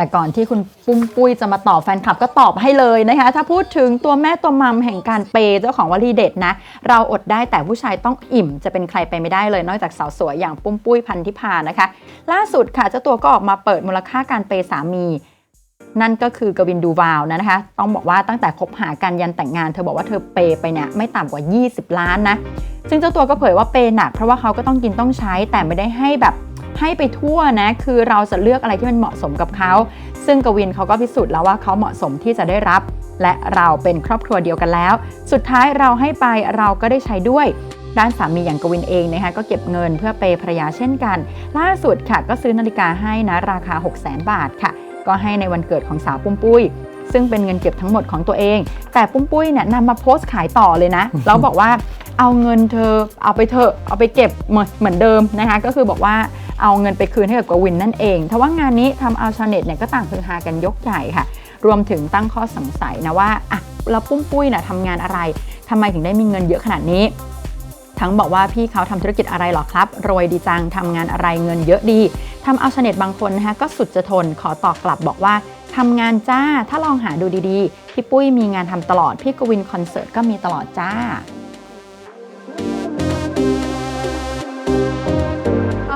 แต่ก่อนที่คุณปุ้มปุ้ยจะมาตอบแฟนคลับก็ตอบให้เลยนะคะ ถ้าพูดถึงตัวแม่ตัวมัมแห่งการเปย์เจ้าของวลีเด็ดนะ เราอดได้แต่ผู้ชายต้องอิ่มจะเป็นใครไปไม่ได้เลย นอกจากสาวสวยอย่างปุ้มปุ้ยพันธิพานะคะ ล่าสุดค่ะเจ้าตัวก็ออกมาเปิดมูลค่าการเปย์สามีนั่นก็คือกวินดูวาวนะคะ ต้องบอกว่าตั้งแต่คบหากันยันแต่งงาน เธอบอกว่าเธอเปย์ไปเนี่ยไม่ต่ำกว่า 20 ล้านนะ ซึ่งเจ้าตัวก็เผยว่าเปย์หนักเพราะว่าเขาก็ต้องกินต้องใช้แต่ไม่ได้ให้แบบ ให้ไปทั่วนะ คือเราจะเลือกอะไรที่มันเหมาะสมกับเขา ซึ่งกวินเขาก็พิสูจน์แล้วว่าเขาเหมาะสมที่จะได้รับ และเราเป็นครอบครัวเดียวกันแล้ว สุดท้ายเราให้ไปเราก็ได้ใช้ด้วยด้านสามีอย่างกวินเองนะคะก็เก็บเงินเพื่อเปย์ภรรยาเช่นกัน ล่าสุดค่ะก็ซื้อนาฬิกาให้นะราคา 6 0 0 0 0 0 บาทค่ะ ก็ให้ในวันเกิดของสาวปุ้มปุ้ย ซึ่งเป็นเงินเก็บทั้งหมดของตัวเอง แต่ปุ้มปุ้ยเนี่ยนำมาโพสต์ขายต่อเลยนะแล้วบอกว่าเอาเงินเธอเอาไปเถอะเอาไปเก็บเหมือนเหมือนเดิมนะคะก็คือบอกว่า เอาเงินไปคืนให้กับกวินนั่นเองทว่างานนี้ทำเอาชาวเน็ตเนี่ยก็ต่างฮือฮากันยกใหญ่ค่ะ รวมถึงตั้งข้อสงสัยนะว่าอะแล้วปุ้มปุ้ยน่ะทำงานอะไรทำไมถึงได้มีเงินเยอะขนาดนี้ ทั้งบอกว่าพี่เขาทำธุรกิจอะไรหรอครับ รวยดีจังทำงานอะไรเงินเยอะดีทำเอาชาวเน็ตบางคนนะคะก็สุดจะทนขอตอบกลับบอกว่าทำงานจ้าถ้าลองหาดูดีๆ พี่ปุ้ยมีงานทำตลอดพี่กวินคอนเสิร์ตก็มีตลอดจ้า